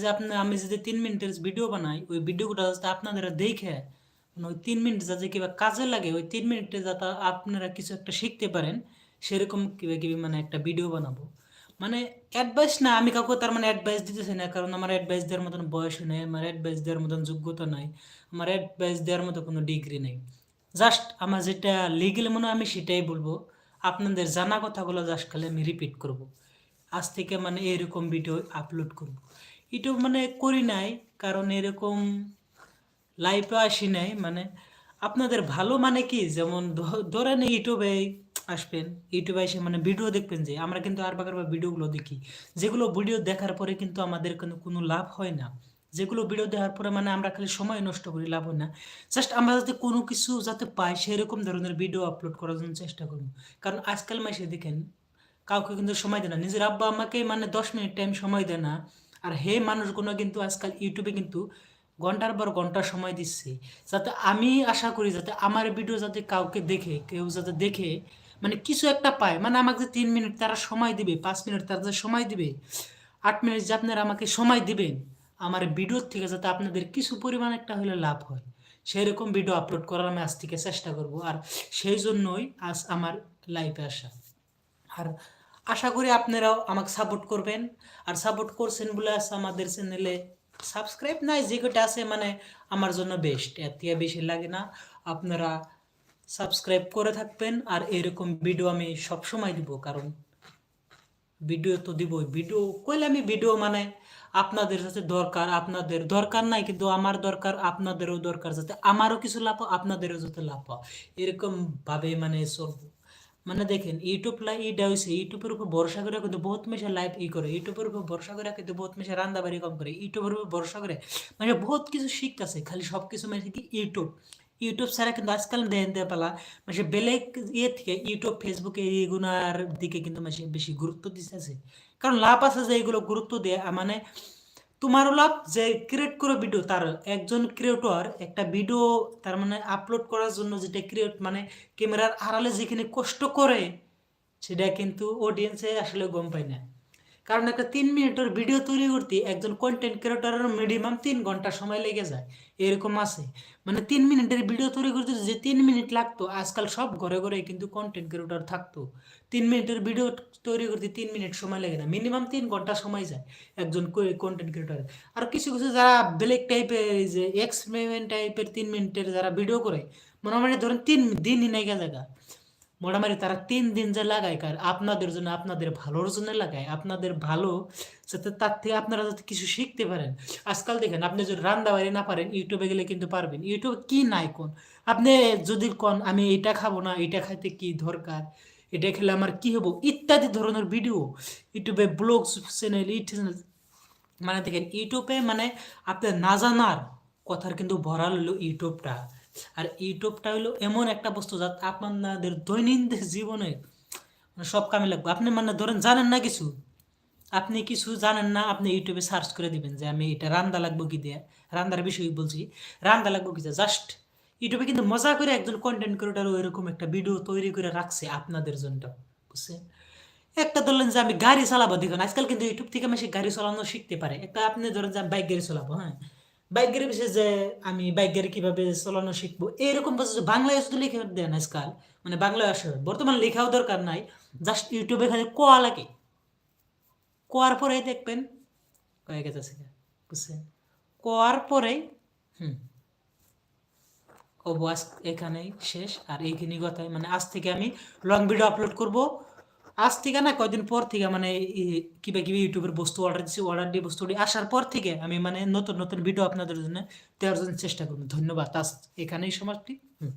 যে আপনি, আমি যদি তিন মিনিটের ভিডিও বানাই, ওই ভিডিওটা যাতে আপনারা দেখে মানে ওই তিন মিনিট যাতে কিবা কাজে লাগে, ওই তিন মিনিটে যাতে আপনারা কিছু একটা শিখতে পারেন, সেরকম কিবা কিবি মানে একটা ভিডিও বানাবো। মানে অ্যাডভাইস না, আমি কাউকে তার মানে অ্যাডভাইস দিতেছি না, কারণ আমার অ্যাডভাইস দেওয়ার মতন বয়স নেই, আমার অ্যাডভাইস দেওয়ার মতন যোগ্যতা নাই, আমার অ্যাডভাইস দেওয়ার মতো কোনো ডিগ্রি নেই। জাস্ট আমার যেটা লিগেল মনে আমি সেটাই বলব। আপনাদের জানা কথাগুলো জাস্ট খালি আমি রিপিট করব। আজ থেকে মানে এরকম ভিডিও আপলোড করব। ইউটিউব মানে করি নাই, কারণ এরকম লাইভে আসি নাই। মানে আপনাদের ভালো মানে কি? যেমন ধরেন ইউটিউবে আসবেন, ইউটিউবে এসে মানে ভিডিও দেখবেন যে, আমরা কিন্তু আর বাগার ভিডিওগুলো দেখি। যেগুলো ভিডিও দেখার পরে কিন্তু আমাদের কিন্তু কোনো লাভ হয় না। যেগুলো ভিডিও দেখার পরে মানে আমরা খালি সময় নষ্ট করি, লাভ হয় না। জাস্ট আমরা যাতে কোনো কিছু যাতে পাই, সেরকম ধরনের ভিডিও আপলোড করার জন্য চেষ্টা করব। কারণ আজকাল মাসে দেখেন, কাউকে কিন্তু সময় দেয় না। নিজের আব্বা আমাকে মানে দশ মিনিট টাইম সময় দেয় না। আর হে মানুষগুলো কিন্তু আজকাল ইউটিউবে কিন্তু ঘণ্টার পর ঘণ্টা সময় দিচ্ছে। যাতে আমি আশা করি যাতে আমার ভিডিও যাতে কাউকে দেখে, কেউ যাতে দেখে মানে কিছু একটা পায়। মানে আমাকে যে তিন মিনিট তারা সময় দিবে, পাঁচ মিনিট তারা যে সময় দিবে, আট মিনিট যে আপনারা আমাকে সময় দিবেন, আমার ভিডিওর থেকে যাতে আপনাদের কিছু পরিমাণ একটা হলে লাভ হয়। সেরকম ভিডিও আপলোড করার আমি আজ থেকে চেষ্টা করব। আর সেই জন্যই আজ আমার লাইফে আসা। আর আশা করি আপনারাও আমাকে সাপোর্ট করবেন। আর সাপোর্ট করছেন বলে আজ আমাদের চ্যানেলে সাবস্ক্রাইব নাই, যে কটা আছে মানে আমার জন্য বেস্ট এর থেকে বেশি লাগে না। আপনারা সাবস্ক্রাইব করে থাকবেন আর এরকম ভিডিও আমি সব সময় দিব, কারণ ভিডিও তো দিবই। ভিডিও কইলে আমি ভিডিও মানে আপনাদের সাথে দরকার, আপনাদের দরকার নাই কিন্তু আমার দরকার, আপনাদেরও দরকার যাতে আমারও কিছু লাভ আপনাদেরও যাতে লাভ এরকম ভাবে মানে চলবো। মানে দেখেন ইউটিউব লাই ইটা হয়েছে ইউটিউবের উপর ভরসা করে কিন্তু বহুত মেশা লাইভ ই করে ইউটিউবের উপর ভরসা করে কিন্তু বহুত মেশা রান্না বাড়ি কম করে ইউটিউবের উপর ভরসা করে মানে বহুত কিছু শিখতেছে, খালি সব কিছু মানে কি ইউটিউব ইউটিউব ছাড়া কিন্তু আজকাল দেয় পেলা মানে বেলেগ ইয়ে থেকে ইউটিউব ফেসবুকে এইগুলার দিকে কিন্তু মানে বেশি গুরুত্ব দিতেছে। কারণ লাভ আছে যে এগুলো গুরুত্ব দেয় মানে তোমারও লাভ যে ক্রিয়েট করে ভিডিও তার একজন ক্রিয়েটর একটা ভিডিও তার মানে আপলোড করার জন্য যেটা ক্রিয়েট মানে ক্যামেরার আড়ালে যেখানে কষ্ট করে, সেটা কিন্তু অডিয়েন্সে আসলে গম পায় না। কারণ একটা তিন মিনিটের ভিডিও তৈরি করতে একজন কন্টেন্ট ক্রিয়েটরের মিনিমাম তিন ঘণ্টা সময় লেগে যায়। এরকম আছে। মানে তিন মিনিটের ভিডিও তৈরি করতে যে তিন মিনিট লাগতো, আজকাল সব ঘরে ঘরে কিন্তু কন্টেন্ট ক্রিয়েটর থাকতো। তিন মিনিটের ভিডিও তৈরি করতে তিন মিনিট সময় লাগে না। মিনিমাম তিন ঘণ্টা সময় যায় একজন কন্টেন্ট ক্রিয়েটর আর কিছু কিছু যারা ব্ল্যাক টাইপের যে এক্সপেরিমেন্ট টাইপের তিন মিনিটের যারা ভিডিও করে মোটামুটি ধরেন তিন দিনই নাই জায়গা মোটামুটি তারা তিন দিন যে লাগায় কার, আপনাদের জন্য, আপনাদের ভালোর জন্য লাগায়, আপনাদের ভালো যাতে তার থেকে আপনারা যাতে কিছু শিখতে পারেন। আজকাল দেখেন, আপনি যদি রান্না বাড়ি না পারেন ইউটিউবে গেলে কিন্তু পারবেন। ইউটিউবে কি নাই কোন? আপনি যদি কোন, আমি এটা খাব না এটা খাইতে কি দরকার? এটা খেলে আমার কি হব? ইত্যাদি ধরনের ভিডিও ইউটিউবে ব্লগ চ্যানেল চ্যানেল মানে দেখেন ইউটিউবে মানে আপনার না জানার কথার কিন্তু ভরাল হলো ইউটিউবটা আর ইউটিউবটা হলো এমন একটা বস্তু যা আপনাদের দৈনন্দিন জীবনে মানে সব কামে লাগবে। আপনি মানে ধরেন জানেন না কিছু? আপনি কিছু জানেন না, আপনি ইউটিউবে সার্চ করে দিবেন যে আমি এটা রান্দা লাগবো কি দিয়ে? রান্দার বিষয় বলছি। রান্দা লাগবো কি জাস্ট ইউটিউবে কিন্তু মজা করে একজন কন্টেন্ট ক্রিয়েটার এরকম একটা ভিডিও তৈরি করে রাখছে আপনাদের জন্য, বুঝছেন? একটা ধরলেন যে আমি গাড়ি চালাবো, দেখুন, আজকাল কিন্তু ইউটিউব থেকে আমি সে গাড়ি চালানো শিখতে পারে। একটা আপনি ধরেন যে আমি বাইক গাড়ি চালাবো হ্যাঁ? বাইক গাড়ি বিষয়ে যে আমি বাইক গাড়ি কীভাবে চালানো শিখব বস্তু বাংলায় শুধু লিখে দেন আজকাল। মানে বাংলায় আসে বর্তমান লেখাও দরকার নাই। জাস্ট ইউটিউবে খালি কোয়া লাগে। কোয়ার পরেই দেখবেন হয়ে গেছে সেটা বুঝছেন? কোয়ার পরেই, হুম ও বাস এখানেই শেষ। আর এইখানে কথাই মানে আজ থেকে আমি লং ভিডিও আপলোড করব। আজ থেকে না কয়দিন পর থেকে মানে কিবা কিবি ইউটিউবের বস্তু অর্ডার দিচ্ছি অর্ডার দিয়ে বস্তুটি আসার পর থেকে আমি মানে নতুন নতুন ভিডিও আপনাদের জন্য দেওয়ার জন্য চেষ্টা করব। ধন্যবাদ। আজ এখানেই সমাপ্তি। হুম।